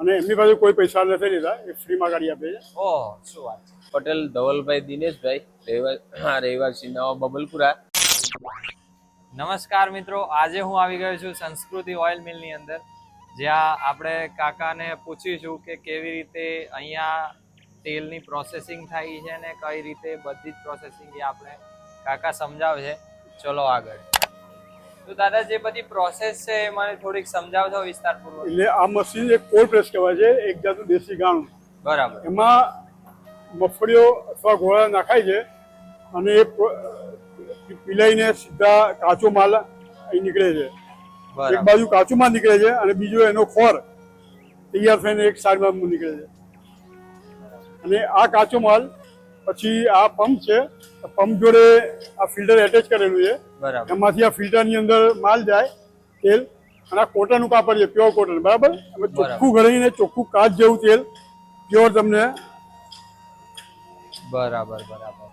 અને એમની પાસે કોઈ પૈસા નથી લીધા એ ફ્રીમાં ગાડી આપે છે. ઓ શું વાત પટેલ ધવલભાઈ દિનેશભાઈ રહેવા રહેવાસી નવા બબલપુરા. નમસ્કાર મિત્રો આજે હું આવી ગયો છું સંસ્કૃતિ ઓઇલ મિલની અંદર જ્યાં આપણે કાકાને પૂછીશું કે કેવી રીતે અહીંયા તેલની પ્રોસેસિંગ થાય છે ને કઈ રીતે બધી જ પ્રોસેસિંગ એ આપણે કાકા સમજાવશે. છે ચલો આગળ. તો દાદા જે બધી પ્રોસેસ છે એ મને થોડીક સમજાવજો વિસ્તારપૂર્વક. એટલે આ મશીન એક કોલ્ડ પ્રેસ કહેવાય છે એક જાતનું દેશી ગાણું. બરાબર. એમાં મફળીઓ અથવા ગોળા નાખાય છે અને એ પીલાઈને સીધા કાચો માલ અહીં નીકળે છે. એક બાજુ કાચો માલ નીકળે છે અને બીજો એનો ખોર તૈયાર થઈને એક સાઈડમાં નીકળે છે. અને આ કાચો માલ પછી આ પંપ છે પંપ જોડે આ ફિલ્ટર એટેચ કરેલું છે. બરાબર. એમાંથી આ ફિલ્ટરની અંદર માલ જાય તેલ અને આ કોટનનું કાપડ છે પ્યોર કોટન બરાબર? અમે ચોખ્ખું ગળીને ચોખ્ખું કાચ જેવું તેલ પ્યોર તમને બરાબર બરાબર.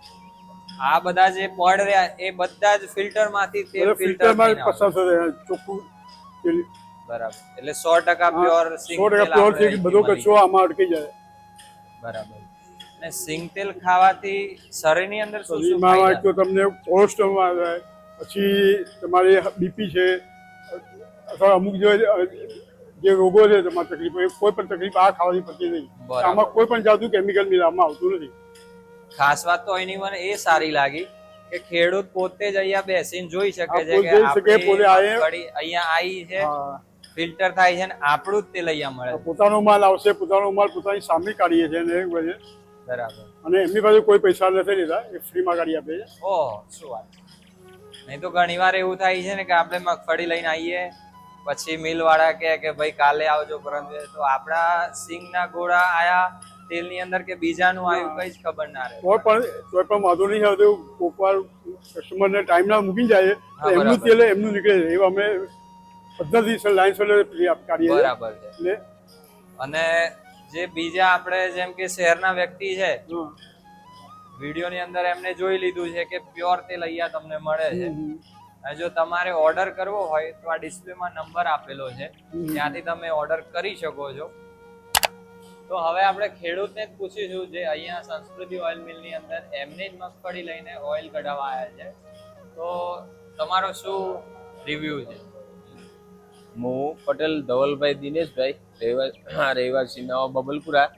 આ બધા જે પડ રહ્યા એ બધા જ ફિલ્ટરમાંથી તેલ ફિલ્ટર ફિલ્ટરમાં પસાર થશે ચોખ્ખું તેલ. બરાબર. એટલે સો ટકા પ્યોર સિંગ સો ટકા પ્યોર છે બધો કચરો આમાં અટકી જાય. બરાબર. અને સિંગ તેલ ખાવાથી શરીરની અંદર શું શું ફાયદા? તો તમને કોલેસ્ટ્રોલ આવે પછી તમારી બીપી છે અથવા અમુક જે જે રોગો છે તમારી તકલીફ એ કોઈ પણ તકલીફ આ ખાવાથી પડતી નહીં આમાં કોઈ પણ જાતનું કેમિકલ મિલાવવામાં આવતું નથી. ખાસ વાત તો એની મને એ સારી લાગી કે ખેડૂત પોતે જ અહીંયા બેસીને જોઈ શકે છે કે અહીંયા આવી છે ફિલ્ટર થાય છે ને આપણું જ તે લઈ મળે પોતાનો માલ આવશે પોતાનો માલ પોતાની સામે કાઢીએ છીએ ને બરાબર. અને એમની પાસે કોઈ પૈસા નથી લીધા એ ફ્રીમાં કાઢી આપે છે. ઓહ શું વાત. છે. નહીં તો ઘણી વાર એવું થાય છે ને કે આપણે મગફળી લઈને આવીએ પછી મિલ વાળા કહે કે ભાઈ કાલે આવજો પરંતુ તો આપણા સિંગના ગોળા આયા તેલની અંદર કે બીજાનું આવ્યું કઈ જ ખબર ના રહે કોઈ પણ કોઈ પણ વાંધો નહીં આવતો કોઈક વાર કસ્ટમરને ટાઈમ ના મૂકી જાય એમનું તેલ એમનું નીકળે છે એવું અમે પદ્ધતિ લાઈન સર કાઢીએ. બરાબર છે એટલે અને જે બીજા આપણે જેમ કે શહેરના વ્યક્તિ છે. વિડીયોની અંદર એમને જોઈ લીધું છે કે પ્યોર તેલ અહીંયા તમને મળે છે. અને જો તમારે ઓર્ડર કરવો હોય તો આ ડિસ્પ્લેમાં નંબર આપેલો છે. ત્યાંથી તમે ઓર્ડર કરી શકો છો. તો હવે આપણે ખેડૂતને જ પૂછીશું જે અહીંયા સંસ્કૃતિ ઓઇલ મિલની અંદર એમને જ મગફળી લઈને ઓઇલ કઢાવવા આવ્યા છે. તો તમારો શું રિવ્યુ છે? હું પટેલ ધવલભાઈ દિનેશભાઈ રહેવા રહેવાસી નવા બબલપુરા.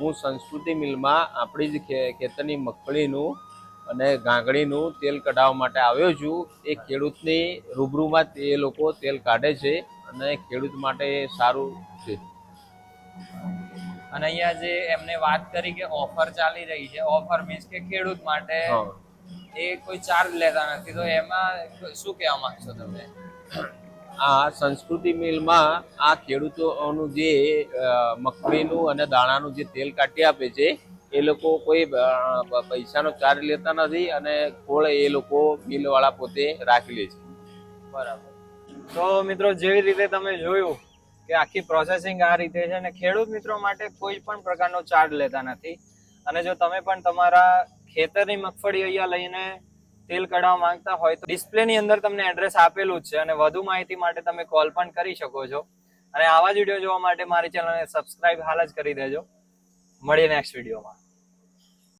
હું સંસ્કૃતિ મિલમાં આપણી જ ખેતરની મગફળીનું અને ગાંગડીનું તેલ કઢાવવા માટે આવ્યો છું. એ ખેડૂતની રૂબરૂમાં તે લોકો તેલ કાઢે છે અને ખેડૂત માટે સારું છે. અને અહીંયા જે એમને વાત કરી કે ઓફર ચાલી રહી છે ઓફર મીન્સ કે ખેડૂત માટે એ કોઈ ચાર્જ લેતા નથી. તો એમાં શું કહેવા માંગશો તમે? આ સંસ્કૃતિ મિલમાં આ ખેડૂતોનું જે મગફળીનું અને દાણાનું જે તેલ કાઢી આપે છે, એ લોકો કોઈ પૈસાનો ચાર્જ લેતા નથી અને ખોળ એ લોકો મિલવાળા પોતે રાખી લે છે. બરાબર. તો મિત્રો જેવી રીતે તમે જોયું કે આખી પ્રોસેસિંગ આ રીતે છે અને ખેડૂત મિત્રો માટે કોઈ પણ પ્રકારનો ચાર્જ લેતા નથી. અને જો તમે પણ તમારા ખેતરની મગફળી અહીંયા લઈને તેલ કઢાવવા માંગતા હોય તો ડિસ્પ્લેની અંદર તમને એડ્રેસ આપેલું છે અને વધુ માહિતી માટે તમે કોલ પણ કરી શકો છો. અને આવા જ વીડિયો જોવા માટે મારી ચેનલને સબસ્ક્રાઇબ હાલ જ કરી દેજો. મળીએ નેક્સ્ટ વિડીયોમાં